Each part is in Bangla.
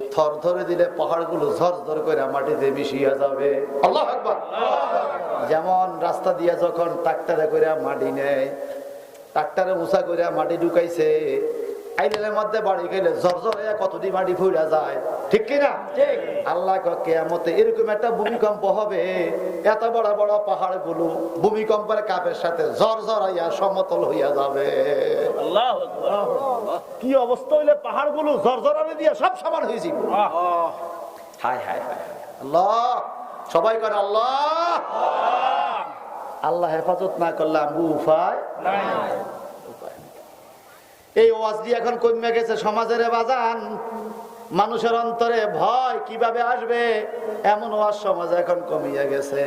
থর ধরে দিলে পাহাড়গুলো ঝরঝর করে মাটিতে মিশিয়া যাবে। আল্লাহ যেমন রাস্তা দিয়া যখন ট্রাক্টারে করে মাটি নেয়, ট্রাক্টারে উঁচা করে মাটি ঢুকাইছে আইলের মধ্যে বাড়ি গেলে হয়ে কতটি মাটি ফুরা যায়। ঠিক কিনা আল্লাহ কেয়ামতে এরকম একটা ভূমিকম্প হবে এত বড় বড় পাহাড়গুলো ভূমিকম্পের কাপের সাথে ঝরঝর হইয়া সমতল হইয়া যাবে। কি অবস্থা হইলে পাহাড়গুলো ঝরঝরানি দিয়ে সব সমান হয়েছি হায় হায় হায় আল্লাহ সবাই করে আল্লাহ। আল্লাহ। হেফাজত না করলে উপায় নেই। এই ওয়াজ দিয়ে এখন কমে গেছে সমাজের বাজান। মানুষের অন্তরে ভয় কীভাবে আসবে? এমন ওয়াজ সমাজ এখন কমিয়া গেছে।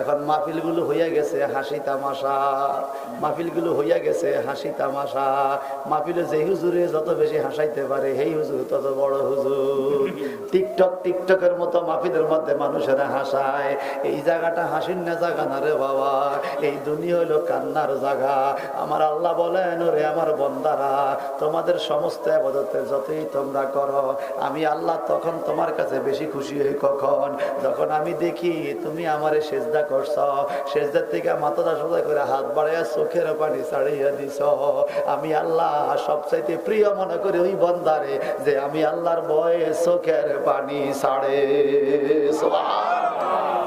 এখন মাহফিলগুলো হইয়া গেছে, হাসি তামাশা। মাহফিলগুলো হইয়া গেছে, হাসি তামাশা। মাহফিলে যে হুজুরে যত বেশি হাসাইতে পারে, সেই হুজুর তত বড় হুজুর। টিকটক, টিকটকের মতো মাহফিলের মধ্যে মানুষেরা হাসায়। এই জায়গাটা হাসির না জায়গা না রে বাবা। এই দুনিয়া হইল কান্নার জায়গা আমার আল্লাহ বলেন রে আমার বন্দারা, তোমাদের সমস্ত আবাদতে যতই তোমরা করো আমি আল্লাহ তখন তোমার কাছে বেশি খুশি হই কখন? যখন আমি দেখি তুমি আমারে সেজদা করছ, সেজদার থেকে মাথাটা সোজা করে হাত বাড়াইয়া চোখের পানি ছাড়িয়ে দিছ। আমি আল্লাহ সবচাইতে প্রিয় মনে করি ওই বন্দারে যে আমি আল্লাহর বয়ে চোখের পানি ছাড়ে।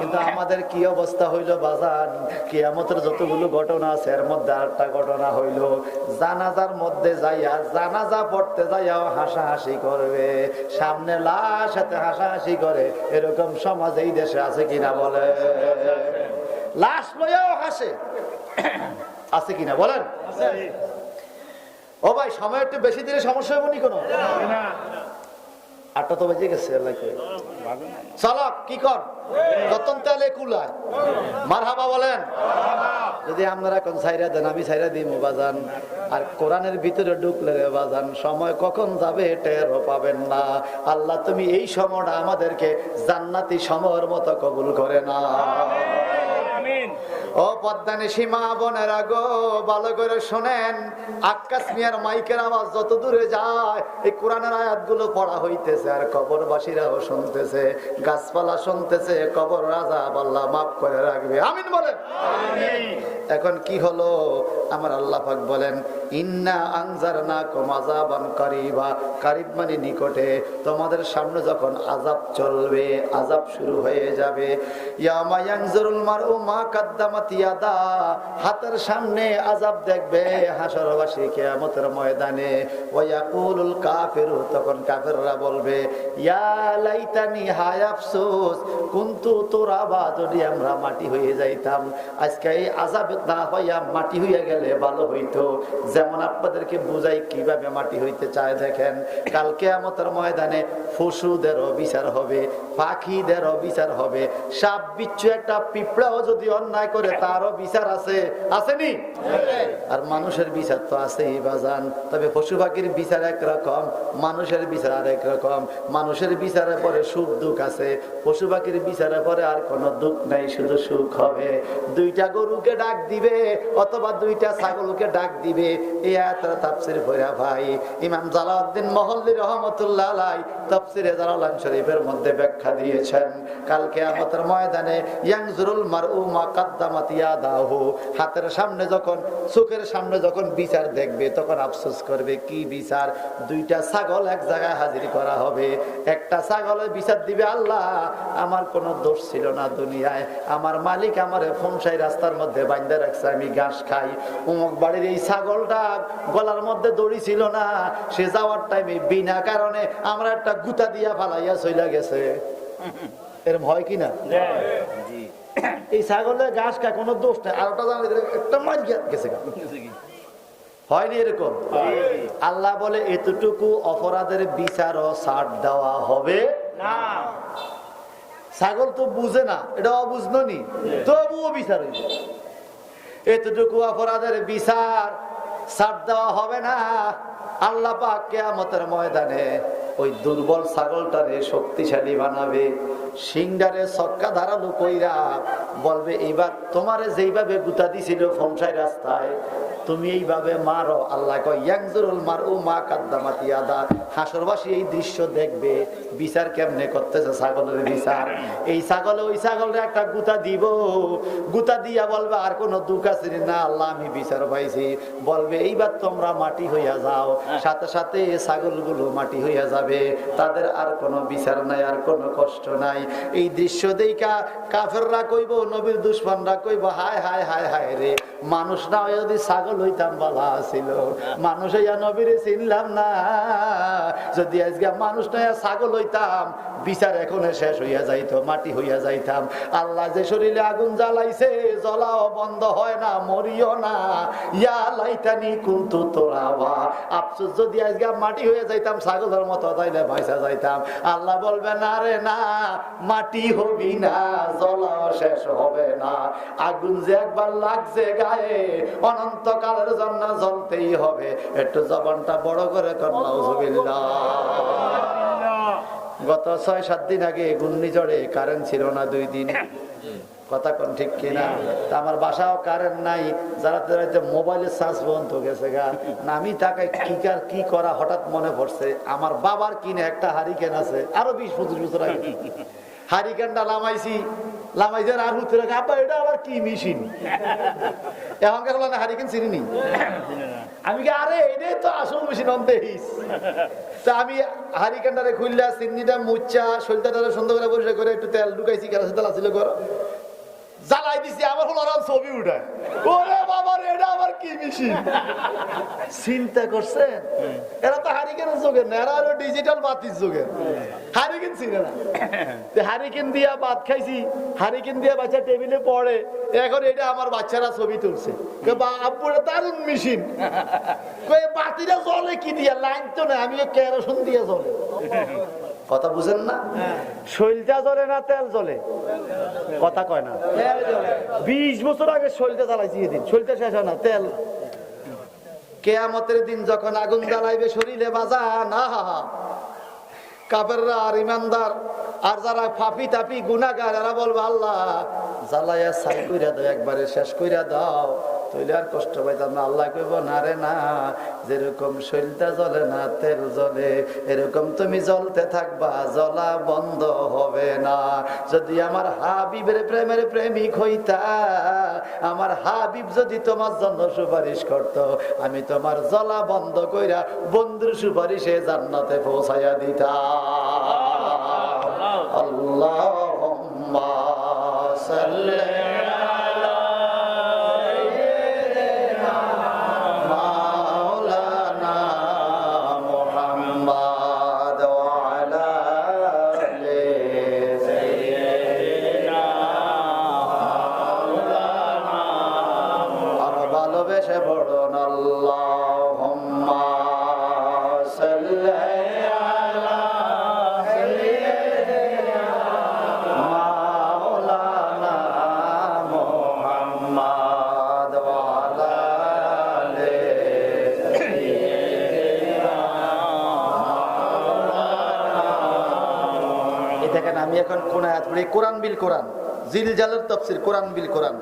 কিন্তু আমাদের কি অবস্থা হইল বাজান? কিয়ামতের যতগুলো ঘটনা আছে এর মধ্যে আরেকটা ঘটনা হইল জানাজার মধ্যে যাইয়া জানাজা পড়তে যাইয়াও হাসাহাসি করবে। সামনে লাশ হাতে হাসাহাসি করে এরকম সমাজ এই দেশে আছে কিনা বলে লাশ লইয়াও হাসে। আছে কিনা বলেন? ও ভাই সময় একটু বেশি দিলে সমস্যা হবে নি কোনো? আটটা তো বেজে গেছে চালক কি কর? রতন তেলে কুলায়। মার হাবা বলেন। যদি আপনারা কোন সাইরা দেন, আমি সাইরা দিই বাজান। আর কোরআনের ভিতরে ঢুকলে বাজান, সময় কখন যাবে টেরও পাবেন না। আল্লাহ, তুমি এই সময়টা আমাদেরকে জান্নাতি সময়ের মতো কবুল করে না ও পদ্মানি সীমা বোনেরা গো ভালো করে শোনেন। আকাশ মিয়ার মাইকের আওয়াজ যত দূরে যায় এই কোরআনের আয়াতগুলো পড়া হইতেছে আর কবরবাসীরাও শুনতেছে গাছপালা শুনতেছে কবর রাজা আল্লাহ মাফ করে রাখবে। আমিন বলেন। এখন কি হলো? আমার আল্লাহ পাক বলেন ইন্না আনজার না কম আজাবান কারিবা। কারিব মানে নিকটে। তোমাদের সামনে যখন আজাব চলবে আজাব শুরু হয়ে যাবে। ইয়ামা ইয়ানজুরুল মারউ মা কাদ্দামাত হাতের সামনে আজাব দেখবে হাসরবাসী কিয়ামতের ময়দানে। ওয়া ইয়াকুলুল কাফিরু, তখন কাফেররা বলবে, ইয়া লাইতানি, হায় আফসোস, কুনতু তুরাবা যদি আমরা মাটি হয়ে যাইতাম, আজকে এই আজাব না হইয়া মাটি হইয়া গেলে ভালো হইতো। যেমন আপনাদেরকে বুঝাই কীভাবে মাটি হইতে চায়, দেখেন কালকে আমাদের ময়দানে পশুদেরও বিচার হবে, পাখিদেরও বিচার হবে। সাপ বিচ্ছু একটা পিঁপড়াও যদি অন্যায় করে তারও বিচার আছে। আসেনি? আর মানুষের বিচার তো আছেই বাজান। তবে পশু পাখির বিচার একরকম, মানুষের বিচার আর রকম মানুষের বিচারের পরে সুখ, দুঃখ আছে। পশু পাখির বিচারের পরে আর কোনো দুঃখ নাই, শুধু সুখ হবে। দুইটা গরুকে ডাক দিবে, অথবা দুইটা ছাগলকে ডাক দিবে। এই আয়াতটা তাফসির ভরা ভাই। ইমাম জালাউদ্দিন মহল্লি রহমতুল্লাহ আলাই তাফসিরে জালালান শরীফের মধ্যে ব্যাখ্যা দিয়েছেন। কালকে আমাদের ময়দানে ইয়াংজুরুল মারউ মা কাদ্দামাত ইয়াদাহু। হাতের সামনে যখন চোখের সামনে যখন বিচার দেখবে তখন আফসোস করবে কি বিচার? দুইটা ছাগল এক জায়গায় হাজির করা হবে। একটা ছাগলের বিচার দিবে আল্লাহ আমার কোনো দোষ ছিল না দুনিয়ায়। আমার মালিক আমার ফোনসাই রাস্তার মধ্যে বাইন্দা রাখছে আমি ঘাস খাই। অমুক বাড়ির এই ছাগলটা গলার মধ্যে দড়ি ছিল না সে যাওয়ার টাইমে বিনা কারণে আমরা একটা গুতা দিয়া ফালাইয়া চইলা গেছে। এর ভয় কিনা এই ছাগলের ঘাস খায় কোনো দোষ নাই। আর ওটা একটা মাছ গেছে হয়নি এরকম? আল্লাহ বলে এতটুকু অপরাধের বিচার ও ছাড় দেওয়া হবে ছাগল তো বুঝে না এটা অবুঝনো নি। তবুও বিচার হইবে এতটুকু অপরাধের বিচার ছাড় দেওয়া হবে না। আল্লাহ পাক কেয়ামতের ময়দানে ওই দুর্বল ছাগলটারে শক্তিশালী বানাবে। সিংডারে সক্কা ধারালো কইরা বলবে, এইবার তোমারে যেইভাবে গুতা দিছিল ফংসাই রাস্তায়, তুমি এইভাবে মারো। আল্লাহ কয়, ইয়াংজুরুল মার ও মা কাদ্দামাতি আদা। হাসরবাসী এই দৃশ্য দেখবে, বিচার কেমনে করতেছে ছাগলের বিচার। এই ছাগলে, ওই ছাগলের একটা গুতা দিব, গুতা দিয়া বলবে, আর কোনো দুঃখ আছে না, আল্লাহ, আমি বিচার পাইছি। বলবে, এইবার তোমরা মাটি হইয়া যাও। সাথে সাথে এই ছাগলগুলো মাটি হইয়া যাবে, তাদের আর কোনো বিচার নাই, আর কোনো কষ্ট নাই। এই দৃশ্য দেখা কাফেররা কইব, নবীর দুশ্মনরা কইব, হায় হায় হায় হায় রে। মানুষ না হয়ে যদি ছাগল হইতাম বালা ছিল মানুষ হইয়া নবীরে চিনলাম না। যদি আজকে মানুষ না হইয়া ছাগল হইতাম, বিচার এখনও শেষ হইয়া যাইতো, মাটি হইয়া যাইতাম। আল্লাহ যে শরীরে আগুন জ্বালাইছে, জ্বলাও বন্ধ হয় না, মরিও না। ইয়া লাইতানি কুন্তু তোরাবা আফসোস, যদি আজকে মাটি হয়ে যাইতাম, ছাগলের মতো তাইলে ভাইসা যাইতাম। আল্লাহ বলবে, না রে, না। মাটি হবি না জ্বলাও শেষ হবে না। আগুন যে একবার লাগছে গায়ে, অনন্তকালের জন্য জ্বলতেই হবে। একটু জবানটা বড় করে কন্যা গত ছয়, সাত দিন আগে ঘূর্ণিঝড়ে কারেন্ট ছিল না দুই দিন। কথা কোন ঠিক কিনা? তা আমার বাসাও কারেন্ট নাই। যারা যারা যে মোবাইলের চার্জ বন্ধ গেছে গা। আমি তাকে কি কার, কি করা হঠাৎ মনে পড়ছে। আমার বাবার কিনে একটা হারিকেন আছে, আরও বিশ পঁচিশ বছর আগে। হারিকেনটা লামাইছি লামাইছে আর হুতে আব্বা, এটা আবার কি মেশিন? এখনকার হলো না, হারিকেন চিনি আমি কি, আরে, এটাই তো আসল মেশিন অন্তেহিস তা আমি হারিকানটারে খুললা চিনিটা মুচ্চা শরীরটারে সুন্দর করে পরিষ্কার করে একটু তেল ঢুকাইছি কেন তেল আসলে করো জ্বালাই দিছি আমার হলো আরাম ছবি ওরে এটা কি চিন্তা এরা তো না, এরা ডিজিটাল বাতির হারিকেন হারিকেন দিয়া ভাত খাইছি, হারিকেন দিয়া বাচ্চা টেবিলে পড়ে, এখন এটা আমার বাচ্চারা ছবি তুলছে। আব্বুরে দারুণ মেশিন। বাতিটা জ্বলে কি দিয়া? লাইন তো না আমি কেরোসিন দিয়ে জ্বলে। কথা বুঝেন না? শৈলটা জ্বলে না তেল জ্বলে? কথা কয় না। বিশ বছর আগে শৈলটা জ্বালাইছি এদিন। শৈলটা শেষ হয় না তেল। কেয়ামতের দিন যখন আগুন জ্বালাইবে শরীরে বাজা না হা হা। কাপেররা আর ইমানদার আর যারা ফাপি তাপি গুনাগার এরা বলব আল্লাহ জ্বালাইয়া সাই কইরা দাও একবারে শেষ কইরা দাও। তৈলে আর কষ্ট পাইতাম না। আল্লাহ কইব না রে না যেরকম শরীরটা জ্বলে না তেল জ্বলে এরকম তুমি জ্বলতে থাকবা জ্বলা বন্ধ হবে না। যদি আমার হাবিবের প্রেমের প্রেমিক হইতা আমার হাবিব যদি তোমার জন্য সুপারিশ করত আমি তোমার জ্বলা বন্ধ কইরা বন্ধুর সুপারিশে জান্নাতে পৌঁছাইয়া দিতাম। আল্লাহুম্মা সাল্লি দেখেন আমি এখন কোন আয়াত পড়ি কোরআন বিল কোরআন জিল জালের তফসির কোরআন বিল কোরআন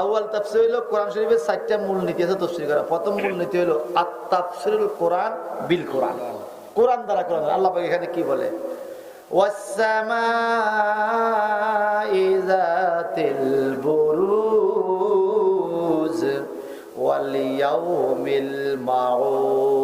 আউয়াল তাফসির হইলো কোরআন শরীফের চারটা মূল নীতি আছে তফসির করা প্রথম মূল নীতি হইলো আত তাফসিরুল কোরআন বিল কোরআন কোরআন দ্বারা কোরআন আল্লাহ পাক এখানে কি বলে والسماء ذات البروج واليوم الموعود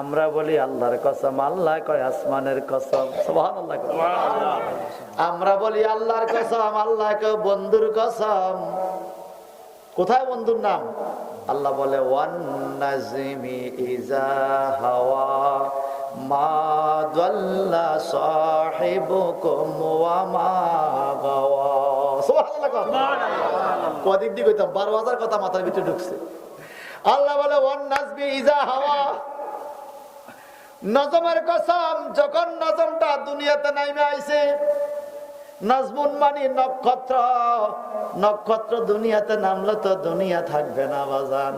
আমরা বলি আল্লাহর কসম আল্লাহ কয় আসমানের কসম। আমরা বলি আল্লাহর কসম আল্লাহ কয় বন্ধুর কসম। কোথায় বন্ধুর নাম? আল্লাহ বলে ওয়ান নাজিমি ইজা হাওয়া মা দাল্লা সাহিবুকুম ওয়া মা গাওয়া। সুবহানাল্লাহ কও। কদিক বারো হাজার কথা মাথার ভিতরে ঢুকছে। আল্লাহ বলে ওয়ান নাজবি ইজা হাওয়া। নজমের কসম, যখন নজমটা দুনিয়াতে নাইমে আইছে, নাজমুন মানি নক্ষত্র নক্ষত্র দুনিয়াতে নামলে তো দুনিয়া থাকবে না বাজান।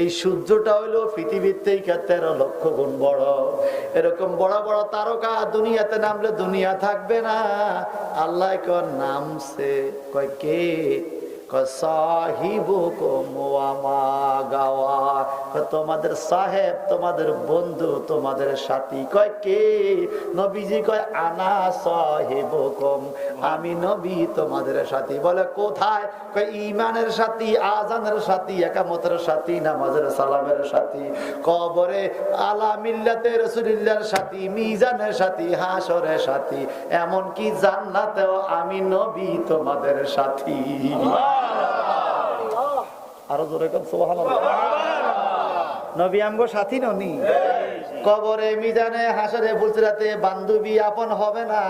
এই সূর্যটা হইল পৃথিবীর থেকে তেরো লক্ষ গুণ বড়। এরকম বড় বড় তারকা দুনিয়াতে নামলে দুনিয়া থাকবে না। আল্লাহ নামছে। কয়, কে? কয় সাহিবুকুম তোমাদের সাহেব, তোমাদের বন্ধু, তোমাদের সাথী কয় কে? নবীজি কয়, আনা সাহিবুকুম আমি নবী, তোমাদের সাথী। বলে, কোথায়? কয় ইমানের সাথী, আজানের সাথী, একামতের সাথী, নামাজের সালামের সাথী। কবরে আলা মিল্লাতে রসুলিল্লাহর সাথী, মিজানের সাথী হাসরের সাথী। এমনকি জান্নাতেও আমি নবী, তোমাদের সাথী। আরও জোরে কম সুবহানাল্লাহ। নবী কবরে, মিজানে, হাসরে, ফুলসিরাতে, বান্ধবী আপন হবে না,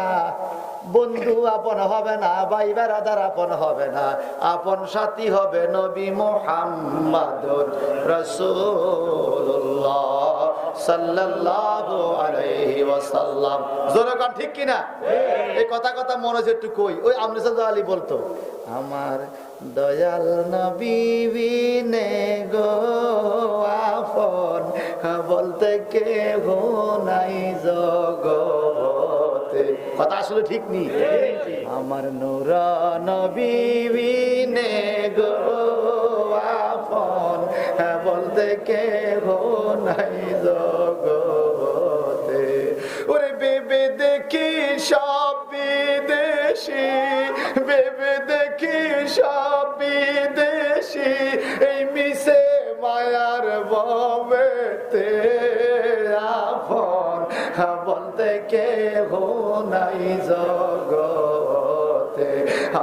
বন্ধু আপন হবে না, ভাই বেড়াদার আপন হবে না, আপন সাথী হবে নবী মোহাম্মদ রাসূলুল্লাহ। সাল্লাল্লাহু আলাইহি ওয়াসাল্লাম। জোরে কোন ঠিক কিনা? এই কথা কথা মনে হচ্ছে একটু কই। ওই আমরিসাদ আলী বলতো আমার দয়াল নবী গো আপন বলতে কে নাই জগতে। কথা আসলে ঠিক নি? আমার নূর নবী গো আপন বলতে কে নাই জগতে। ওরে বেবে দেখি সব বিদেশি বেবে দেখি সব বিদেশি। এই মিশে মায়ার ববেতে আপন বলতে কে নাই জগতে।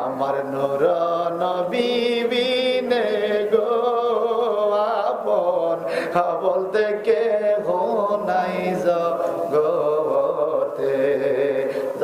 আমার নূর নবী বিনে আপন বলতে কে